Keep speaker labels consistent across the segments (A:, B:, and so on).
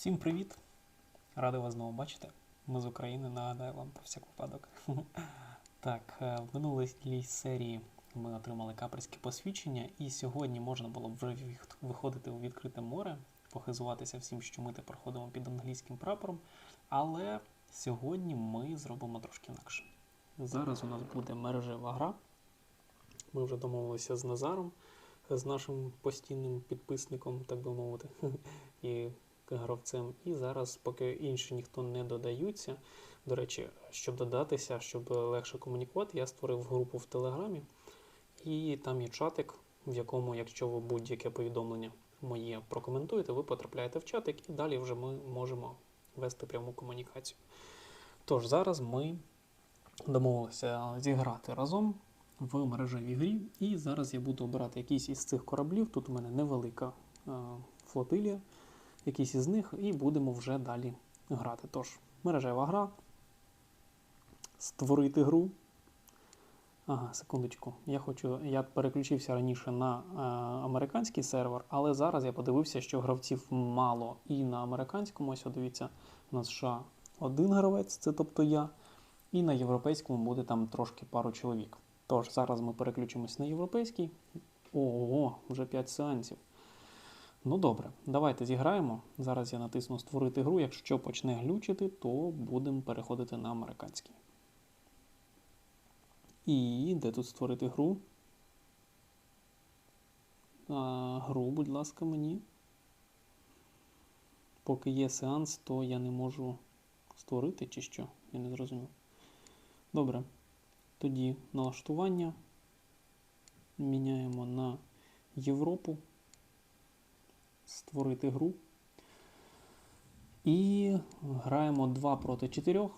A: Всім привіт! Радий вас знову бачити. Ми з України, нагадаю вам про всяк випадок. Так, е, в минулій серії ми отримали каперське посвідчення, і сьогодні можна було вже виходити у відкрите море, похизуватися всім, що ми тепер ходимо під англійським прапором. Але сьогодні ми зробимо трошки інакше. Зараз у нас буде мережева гра. Ми вже домовилися з Назаром, з нашим постійним підписником, так би мовити, і гравцем. І зараз, поки інші ніхто не додаються. До речі, щоб додатися, щоб легше комунікувати, я створив групу в Телеграмі, і там є чатик, в якому, якщо ви будь-яке повідомлення моє прокоментуєте, ви потрапляєте в чатик, і далі вже ми можемо вести пряму комунікацію. Тож зараз ми домовилися зіграти разом в мережевій грі, і зараз я буду обирати якийсь із цих кораблів. Тут у мене невелика е, флотилія, якийсь із них, і будемо вже далі грати. Тож, мережева гра. Створити гру. Ага, секундочку. Я хочу. Я переключився раніше на е, американський сервер, але зараз я подивився, що гравців мало і на американському. Ось, дивіться, на США один гравець, це тобто я, і на європейському буде там трошки пару чоловік. Тож, зараз ми переключимось на європейський. Ого, вже 5 сеансів. Ну добре, давайте зіграємо. Зараз я натисну створити гру. Якщо почне глючити, то будемо переходити на американський. І де тут створити гру? А, гру, будь ласка, мені. Поки є сеанс, то я не можу створити чи що? Я не зрозумів. Добре. Тоді налаштування. Міняємо на Європу. Створити гру. І граємо 2 проти 4.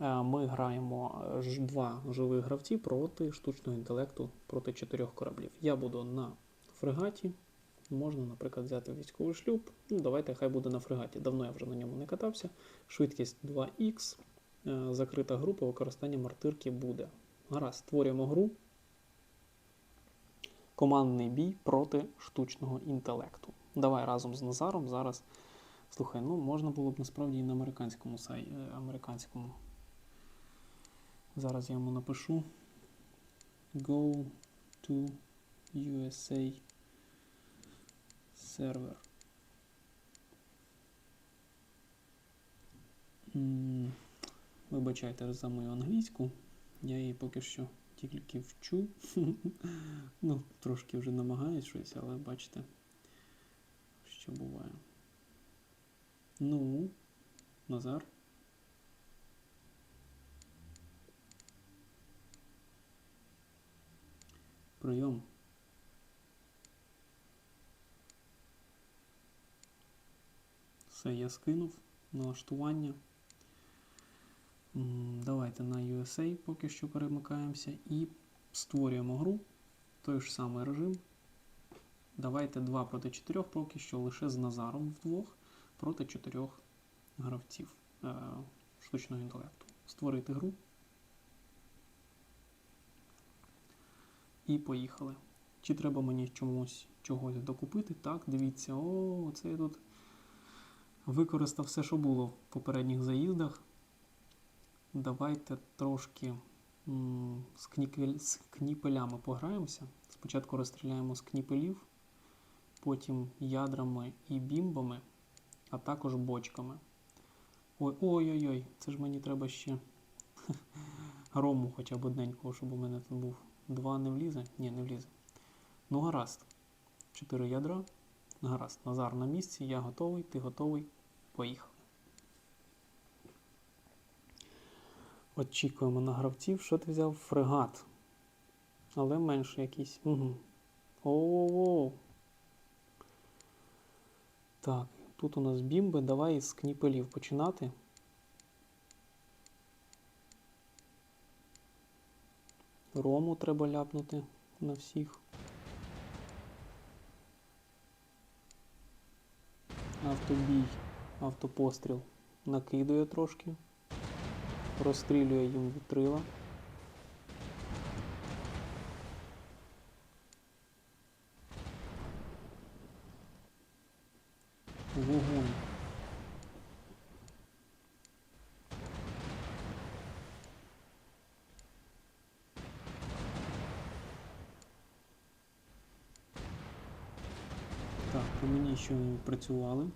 A: Е, Ми граємо е, ж- два живих гравці проти штучного інтелекту проти чотирьох кораблів. Я буду на фрегаті. Можна, наприклад, взяти військовий шлюб. Ну, давайте хай буде на фрегаті. Давно я вже на ньому не катався. Швидкість 2х. Е, Закрита група використання мартирки буде. Гаразд, створюємо гру. Командний бій проти штучного інтелекту. Давай разом з Назаром зараз. Слухай, ну можна було б насправді і на американському сай... е, американському. Зараз я йому напишу. Go to USA server. Вибачайте за мою англійську. Я її поки що тільки вчу. ну, трошки вже намагаюсь щось, але бачите, що буває. Ну, Назар. Прийом. Все, я скинув налаштування. Давайте на USA поки що перемикаємося і створюємо гру. Той ж самий режим. Давайте 2 проти 4 поки що лише з Назаром вдвох проти 4 гравців е, штучного інтелекту. Створити гру. І поїхали. Чи треба мені чомусь чогось докупити? Так, дивіться, о, це я тут використав все, що було в попередніх заїздах. Давайте трошки м, з, кніпель, з кніпелями пограємося. Спочатку розстріляємо з кніпелів, потім ядрами і бімбами, а також бочками. Ой, ой-ой-ой, це ж мені треба ще рому хоча б одненького, щоб у мене тут був. Два не влізе? Ні, не влізе. Ну, гаразд. Чотири ядра. Гаразд. Назар на місці, я готовий, ти готовий. Поїхали. Очікуємо на гравців. Що ти взяв? Фрегат. Але менше якийсь. Угу. Оу. Так, тут у нас бімби. Давай із кніпелів починати. Рому треба ляпнути на всіх. Автобій, автопостріл накидує трошки, розстрілює їм вітрила. вогонь. Так, по мені ще працювали.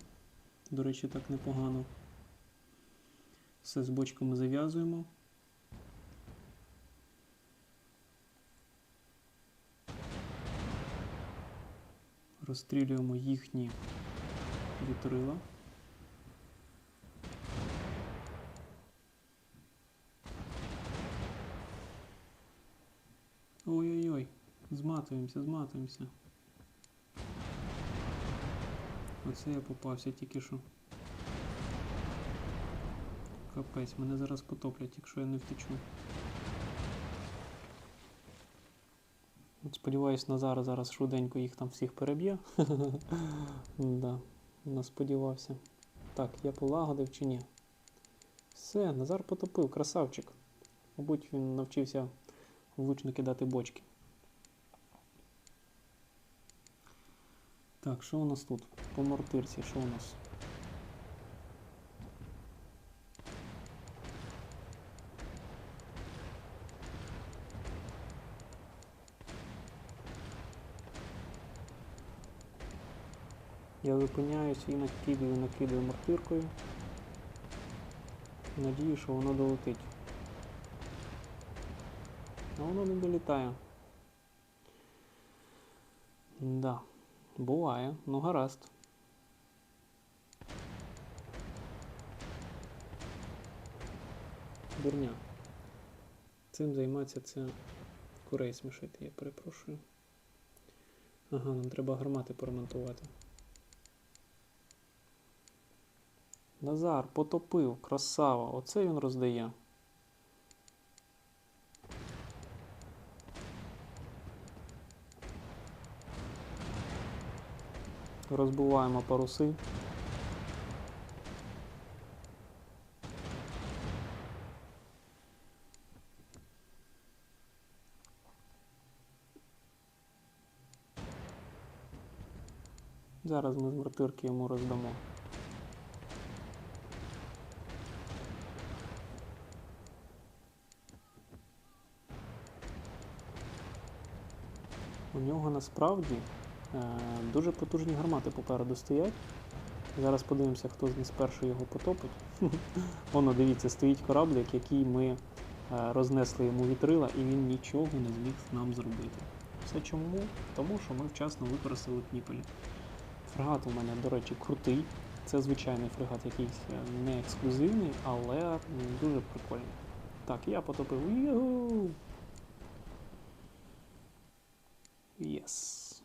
A: До речі, так непогано. Все з бочками зав'язуємо. Розстрілюємо їхні вітрила. Ой-ой-ой, зматуємося, зматуємося. Оце я попався тільки що. Капець, мене зараз потоплять, якщо я не втечу. От Сподіваюсь, Назар зараз швиденько їх там всіх переб'є. да, не сподівався. Так, я полагодив чи ні? Все, Назар потопив, красавчик. Мабуть, він навчився влучно кидати бочки. Так, що у нас тут? По мортирці, що у нас? Я зупиняюсь і накидаю, накидаю мортиркою. Надію, що воно долетить. А воно не долітає. Да, буває, ну гаразд. Дурня. Цим займатися це курей смішити, я перепрошую. Ага, нам треба гармати поремонтувати. Назар потопив, красава, оце він роздає. Розбиваємо паруси. Зараз ми з мартирки йому роздамо. У нього насправді е, дуже потужні гармати попереду стоять. Зараз подивимося, хто з нас перший його потопить. Воно, дивіться, стоїть кораблик, який ми е, рознесли йому вітрила, і він нічого не зміг нам зробити. Все чому? Тому що ми вчасно використали кніпелі. Фрегат у мене, до речі, крутий. Це звичайний фрегат, якийсь е, не ексклюзивний, але дуже прикольний. Так, я потопив. Юху! Yes.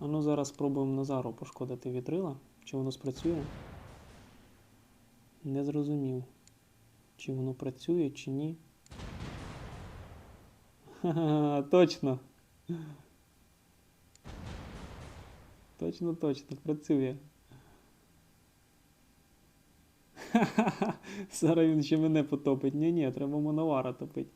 A: А ну зараз спробуємо Назару пошкодити вітрила. Чи воно спрацює? Не зрозумів. Чи воно працює, чи ні. Ха-ха, точно. Точно, точно, працює. Зараз він ще мене потопить. Ні, ні, треба Моновара топити.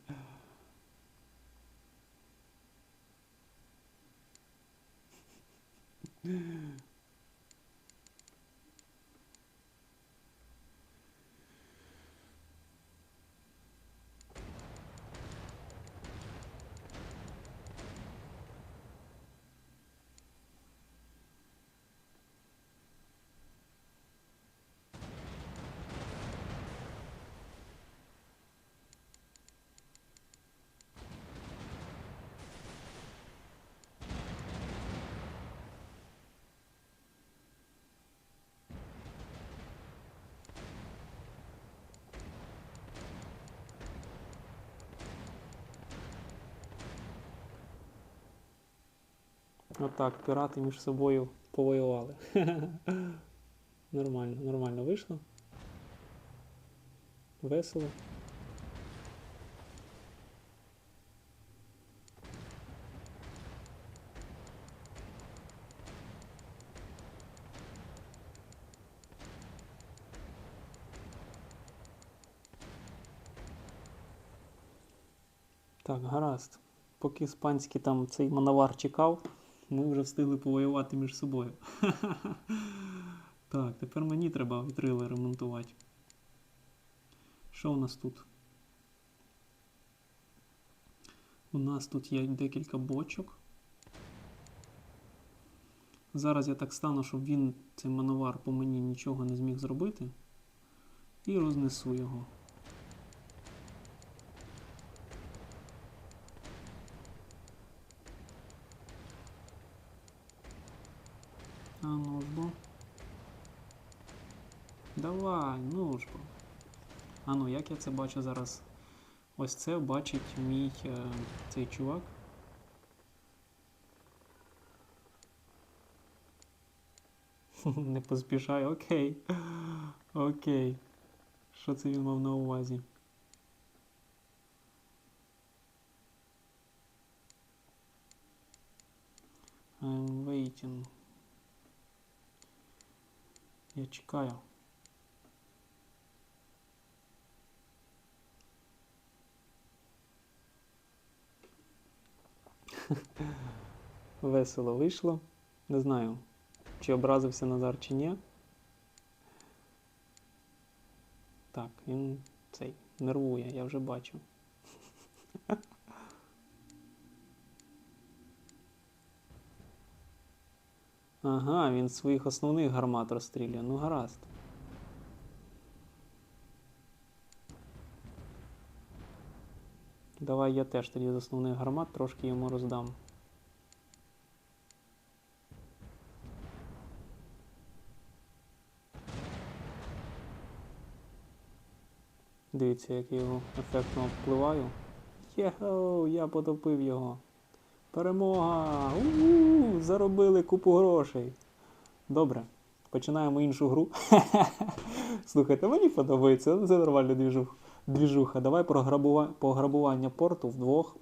A: Отак, пірати між собою повоювали. Нормально, нормально вийшло. Весело. Так, гаразд. Поки іспанський там цей мановар чекав, ми вже встигли повоювати між собою. Так, тепер мені треба вітрили ремонтувати. Що у нас тут? У нас тут є декілька бочок. Зараз я так стану, щоб він цей мановар по мені нічого не зміг зробити. І рознесу його. А ну ж бо. Давай, ну ж бо. А ну, як я це бачу зараз? Ось це бачить мій е, цей чувак. Не поспішай, окей. Окей. Що це він мав на увазі? I'm waiting. Я чекаю. Весело вийшло. Не знаю, чи образився Назар, чи ні. Так, він цей нервує, я вже бачу. Ага, він своїх основних гармат розстрілює. Ну гаразд. Давай я теж тоді з основних гармат трошки йому роздам. Дивіться, як я його ефектно впливаю. Єхоу, я потопив його. Перемога! У-у-у, заробили купу грошей. Добре, починаємо іншу гру. Слухайте, мені подобається, це нормальна двіжуха. Давай про пограбування порту вдвох.